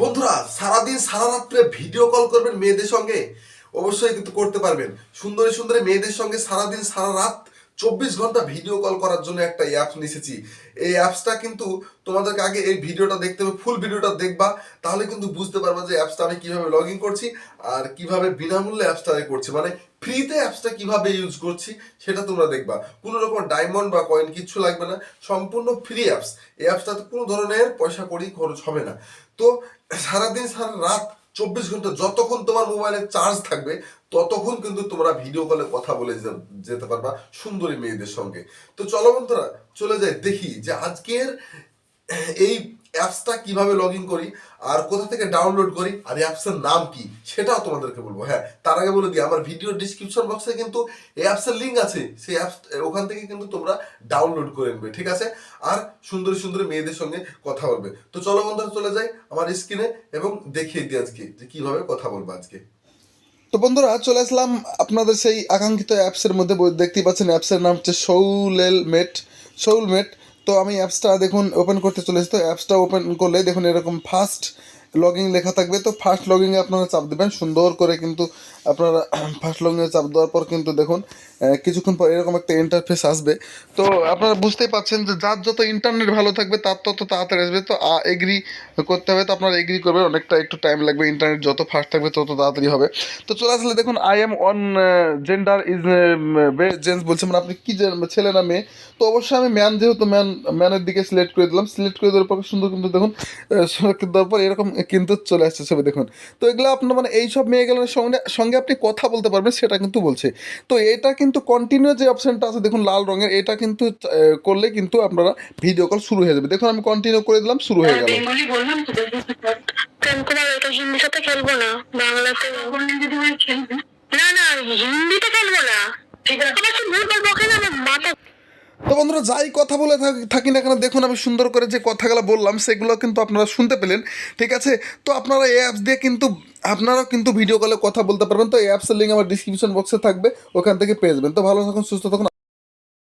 বন্ধুরা, সারাদিন সারা রাত্রে ভিডিও কল করবেন মেয়েদের সঙ্গে। অবশ্যই কিন্তু করতে পারবেন। সুন্দরী সুন্দরী মেয়েদের সঙ্গে সারাদিন সারা রাত চব্বিশ ঘণ্টা ভিডিও কল করার জন্য একটা অ্যাপস নিয়েছি। এই অ্যাপসটা কিন্তু তোমাদেরকে আগে এই ভিডিওটা দেখতে হবে ফুল ভিডিওটা দেখবা, তাহলে কিন্তু বুঝতে পারবা যে অ্যাপসটা আমি কীভাবে লগ ইন করছি আর কীভাবে বিনামূল্যে অ্যাপসটা করছি। মানে ফ্রিতে অ্যাপসটা কীভাবে ইউজ করছি সেটা তোমরা দেখবা। কোনো রকম ডায়মন্ড বা কয়েন কিচ্ছু লাগবে না, সম্পূর্ণ ফ্রি অ্যাপস এই অ্যাপসটাতে কোনো ধরনের পয়সা কড়ি খরচ হবে না। তো সারাদিন সারা রাত চব্বিশ ঘণ্টা যতক্ষণ তোমার মোবাইলে চার্জ থাকবে, ততক্ষণ কিন্তু তোমরা ভিডিও কলে কথা বলে যেতে পারবা সুন্দরী মেয়েদের সঙ্গে। তো চলো বন্ধুরা, চলে যাই। দেখি যে আজকের এই অ্যাপসটা কীভাবে লগ ইন করি আর কোথা থেকে ডাউনলোড করি আর অ্যাপসের নাম কি, সেটাও তোমাদেরকে বলব। হ্যাঁ তার আগে বলে দিই, আমার ভিডিও ডিসক্রিপশন বক্সে কিন্তু এই অ্যাপসের লিঙ্ক আছে। সেই অ্যাপস ওখান থেকে কিন্তু তোমরা ডাউনলোড করে নেবে, ঠিক আছে? আর সুন্দরী সুন্দরী মেয়েদের সঙ্গে কথা বলবে। তো চলো বন্ধুরা, চলে যাই আমার স্ক্রিনে এবং দেখিয়ে দিই আজকে যে কীভাবে কথা বলব আজকে। তো বন্ধুরা, চলে আসলাম আপনাদের সেই আকাঙ্ক্ষিত অ্যাপসের মধ্যে, দেখতেই পাচ্ছেন অ্যাপসের নাম হচ্ছে সৌলেল মেট সৌলমেট তো আমি অ্যাপসটা দেখুন ওপেন করতে চলেছি। তো অ্যাপসটা ওপেন করলে দেখুন এরকম ফার্স্ট লগিং লেখা থাকবে। তো ফার্স্ট লগিংয়ে আপনারা চাপ দেবেন। সুন্দর করে কিন্তু আপনারা ফার্স্ট লগিংয়ে চাপ দেওয়ার পর কিন্তু দেখুন কিছুক্ষণ পর এরকম একটা ইন্টারফেস আসবে। তো আপনারা বুঝতেই পারছেন যে যার যত ইন্টারনেট ভালো থাকবে, তার তত তাড়াতাড়ি আসবে। তো এগ্রি করতে হবে। তো আপনারা এগ্রি করবেন, অনেকটা একটু টাইম লাগবে। ইন্টারনেট যত ফাস্ট থাকবে, তত তাড়াতাড়ি হবে। তো চলে আসলে দেখুন I am on gender is gents বলছে। মানে আপনি কি ছেলে না মেয়ে? তো অবশ্যই আমি ম্যান যেহেতু ম্যান ম্যানের দিকে সিলেক্ট করে দিলাম। সিলেক্ট করে দেওয়ার পর সুন্দর কিন্তু দেখুন দেওয়ার পর এরকম কিন্তু চলে আসছে ছবি দেখুন। তো এগুলো আপনার মানে এই সব মেয়েগুলোর সঙ্গে সঙ্গে আপনি কথা বলতে পারবেন সেটা কিন্তু বলছে। তো এটা কিন্তু কন্টিনিউ যে অপশনটা আছে দেখুন লাল রঙের এটা কিন্তু করলে কিন্তু আপনারা ভিডিও কল শুরু হয়ে যাবে। দেখুন আমি কন্টিনিউ করে দিলাম শুরু হয়ে গেল। প্রেম কুমার এটা সাথে খেলব না বাংলাতে। বললেন যদি আমি খেলবে। না না হিন্দিতে খেলব না। ঠিক আছে। আমার ভুল ভালো বকে আমার মাথা তো বন্ধুরা, যাই কথা বলে থাক- না কেন, দেখুন আমি সুন্দর করে যে কথাগুলো বললাম, সেগুলো কিন্তু আপনারা শুনতে পেলেন, ঠিক আছে? তো আপনারা এই অ্যাপস দিয়ে কিন্তু আপনারাও কিন্তু ভিডিও কলে কথা বলতে পারবেন। তো এই অ্যাপসের লিঙ্ক আমার ডিসক্রিপশন বক্সে থাকবে, ওখান থেকে পেয়ে যাবেন। তো ভালো থাকুন, সুস্থ থাকুন।